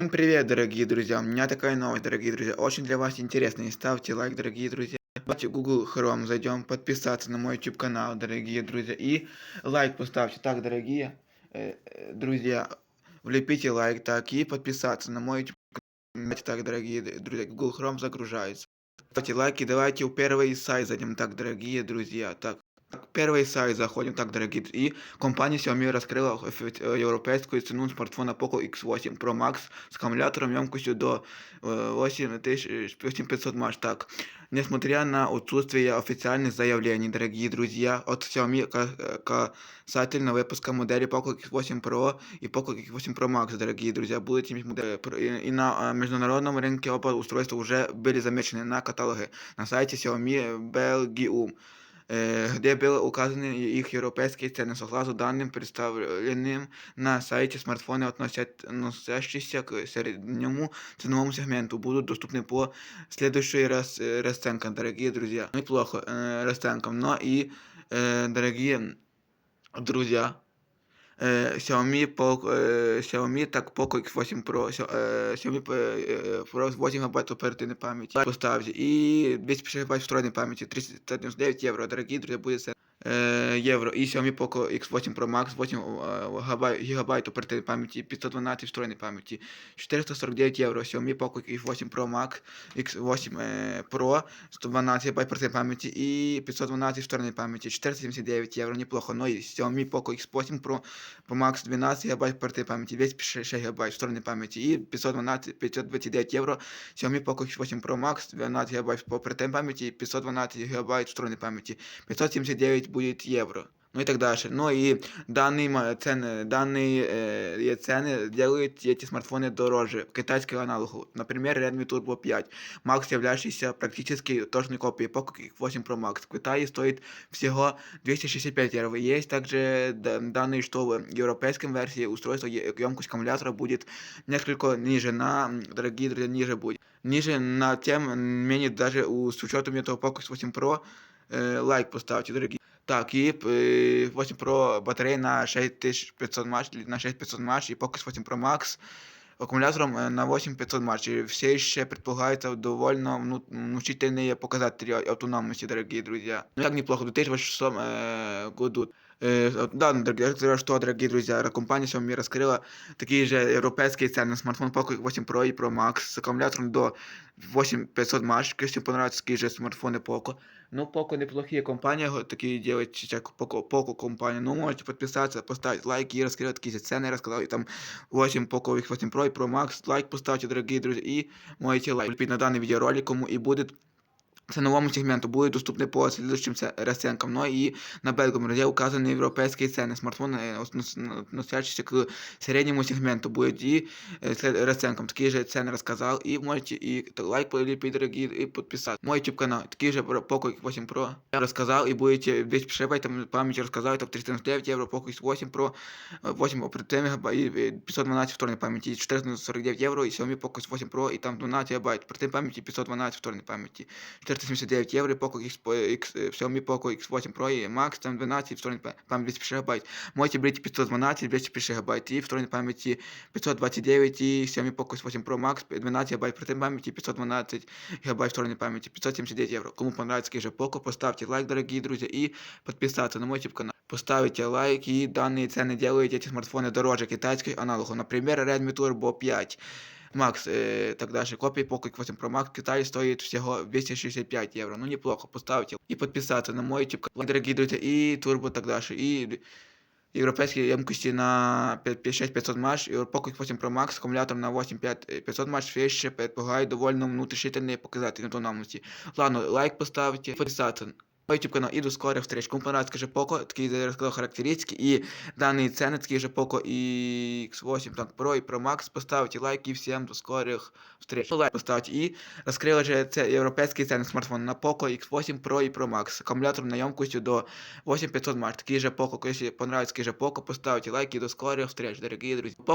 Всем привет, дорогие друзья! У меня такая новость, дорогие друзья, очень для вас интересная. Ставьте лайк, дорогие друзья. Давайте Google Chrome зайдем, подписаться на мой YouTube канал, дорогие друзья. И лайк поставьте. Так, дорогие э, э, друзья, влепите лайк, так, и подписаться на мой YouTube канал. Так, дорогие друзья, Google Chrome загружается. Ставьте лайки, давайте у первый сайт зайдем. Так, дорогие друзья, так. Так, Первый сайт заходим, так, дорогие. д- И компания Xiaomi раскрыла офи- э, европейскую цену смартфона Poco X8 Pro Max с аккумулятором емкостью до э, 8000 8500 мАч. Так, несмотря на отсутствие официальных заявлений, дорогие друзья, от Xiaomi ка- э, касательно выпуска модели Poco X8 Pro и Poco X8 Pro Max, дорогие друзья, будут иметь модели. Про- И и на э, международном рынке оба устройства уже были замечены на каталоге на сайте Xiaomi Belgium э, где были указаны их европейские цены. Согласно данным, представленным на сайте, смартфоны, относят- относящиеся к среднему ценовому сегменту, будут доступны по следующей рас, э, расценкам, дорогие друзья. Неплохо э, расценкам, но и, э, дорогие друзья, э, Xiaomi, Poco, э, Xiaomi, так Poco X8 Pro, Xio- э, Xiaomi э, Pro 8 ГБ оперативной памяти. Поставьте. И 256 ГБ встроенной памяти, 399 евро, дорогие друзья, будет цена. Э, евро. И Xiaomi Poco X8 Pro Max, 8 э, гигабайт, гигабайт оперативной памяти, 512 встроенной памяти, 449 евро. Xiaomi Poco X8 Pro Max, X8 э, Pro, 112 гигабайт оперативной памяти и 512 встроенной памяти, 479 евро, неплохо. Но и Xiaomi Poco X8 Pro, Pro Max 12 гигабайт оперативной памяти, 256 гигабайт встроенной памяти и 512, 529 евро. Xiaomi Poco X8 Pro Max 12 гигабайт оперативной памяти и 512 гигабайт встроенной памяти, 579 будет евро. Ну и так дальше. Ну и данные ма- цены, данные э, цены делают эти смартфоны дороже китайских аналогов. Например, Redmi Turbo 5 Max, являющийся практически точной копией Poco X8 Pro Max. В Китае стоит всего 265 евро. Есть также д- данные, что в европейской версии устройства е- емкость аккумулятора будет несколько ниже, на, м, дорогие друзья, ниже будет. Ниже, на тем менее, даже у, с учетом этого Poco X8 Pro, э, лайк поставьте, дорогие. Так, і е, 8 Pro батарея на 6500 мАч, на 6500 мАч, и Poco X8 Pro Max аккумулятором э, на 8500 мАч. И все еще предполагается довольно вну- внушительные показатели а- автономности, дорогие друзья. Ну, как неплохо, в 2026 э, году. Э, да, дорогие, я говорю, что, дорогие друзья, компания Xiaomi раскрыла такие же европейские цены на смартфон Poco X8 Pro и Pro Max с аккумулятором до 8500 мАч. Если понравятся такие же смартфоны Poco. Ну, Poco неплохие компании го- такие делают, сейчас Poco, Poco компания. Ну, можете подписаться, поставить лайк и раскрыть такие же цены, рассказал, и там 8 Poco X8 Pro и Pro Max. Лайк поставьте, дорогие друзья, и можете лайк влепить на данный видеоролик, кому и будет це новому сегменту були доступні по слідуючим розцінкам. Ну і на белгому раді указані європейські ціни. Смартфон е, относящийся к середньому сегменту будет і е, розцінкам. Такі же ціни розказав. І можете і лайк поліпити, дорогі, і підписати. Мой YouTube канал, такий же про 8 Pro. Я розказав і будете десь пшепай, там память розказав, там 399 євро, Poco 8 Pro, е, 8 оперативних ГБ, і 512 вторинної пам'яті, 449 євро, і Xiaomi Poco 8 Pro, і там 12 ГБ, при пам'яті 512 вторинної пам'яті, 4 379 євро, Poco X, X, э, Xiaomi Poco X8 Pro і Max, там 12 і встроєна пам'ять 200 ГБ. Моті брить 512, 200 ГБ, і встроєна пам'яті 529, і Xiaomi Poco X8 Pro Max, 12 ГБ при пам'яті, 512 ГБ встроєнної пам'яти, 579 євро. Кому понравится же Poco, поставьте лайк, дорогие друзья, и подписаться на мой YouTube канал. Поставите лайк, и данные цены делают эти смартфоны дороже китайских аналогов. Например, Redmi Turbo 5. Макс, э, так дальше, копия Poco X8 Pro Max в Китае стоит всего 265 евро. Ну, неплохо, поставьте. И подписаться на мой YouTube канал, дорогие друзья, и Turbo так дальше, и европейские емкости на 6500 мАч, и Poco X8 Pro Max с аккумулятором на 8500 мАч все еще предполагает довольно внушительные показатели автономности. Ладно, лайк поставьте, подписаться Мой YouTube канал и до скорых встреч. Кому понравится, скажи Poco, такие я рассказал характеристики и данные цены, такие же Poco и X8 так, Pro и Pro Max. Поставьте лайк и всем до скорых встреч. Лайк поставьте и раскрыла же це европейские цены смартфона на Poco X8 Pro и Pro Max с аккумулятором на емкостью до 8500 мАч. Такие же Poco, если понравится, такие же Poco, поставьте лайк и до скорых встреч, дорогие друзья. Poco